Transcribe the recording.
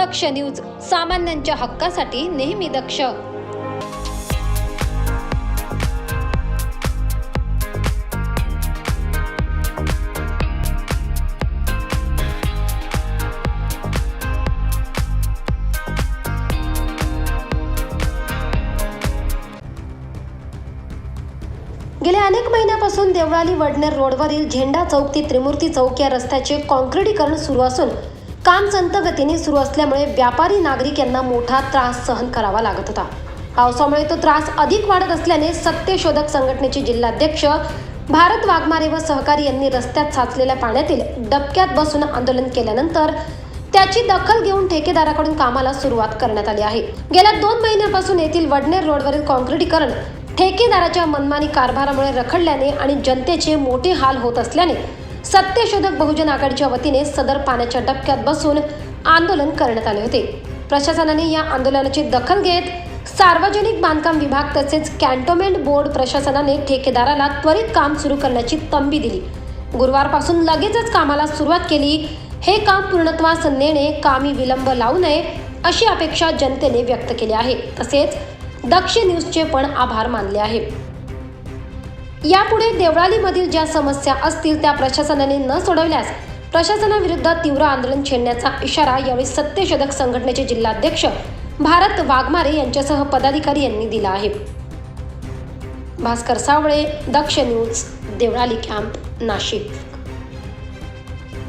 दक्ष news सामान्यांच्या हक्कासाठी नेहमी दक्ष. गेल्या अनेक महिन्यापासून देवळाली वडनेर रोडवरील झेंडा चौक ते त्रिमूर्ती चौक या रस्त्याचे कॉन्क्रिटीकरण सुरू असून काम संत गतीने सुरू असल्यामुळे व्यापारी नागरिक यांना मोठा त्रास सहन करावा लागत होता. पावसामुळे तो त्रास अधिक वाढत असल्याने सत्यशोधक संघटनेचे जिल्हाध्यक्ष भारत वाघमारे व सहकारी यांनी रस्त्यात साचलेल्या पाण्यातील डबक्यात बसून आंदोलन केल्यानंतर त्याची दखल घेऊन ठेकेदाराकडून कामाला सुरुवात करण्यात आली आहे. गेल्या दोन महिन्यापासून येथील वडनेर रोडवरील कॉन्क्रिटीकरण ठेकेदाराच्या मनमानी कारभारामुळे रखडल्याने आणि जनतेचे मोठे हाल होत असल्याने सत्यशोधक बहुजन आघाडीच्या वतीने सदर पाण्याच्या डबक्यात बसून आंदोलन करण्यात आले होते. प्रशासनाने या आंदोलनाची दखल घेत सार्वजनिक बांधकाम विभाग तसेच कॅन्टोमेंट बोर्ड प्रशासनाने ठेकेदाराला त्वरित काम सुरू करण्याची तंबी दिली. गुरुवारपासून लगेचच कामाला सुरुवात केली. हे काम पूर्णत्वास नेणे कामी विलंब लावू नये अशी अपेक्षा जनतेने व्यक्त केली आहे. तसेच दक्ष न्यूजचे पण आभार मानले आहे. यापुढे देवळालीमधील ज्या समस्या असतील त्या प्रशासनाने न सोडवल्यास प्रशासनाविरुद्ध तीव्र आंदोलन छेडण्याचा इशारा यावेळी सत्यशोधक संघटनेचे जिल्हाध्यक्ष भारत वाघमारे यांच्यासह पदाधिकारी यांनी दिला आहे. Bhaskar Sawale Daksh news Devlali camp Nashik.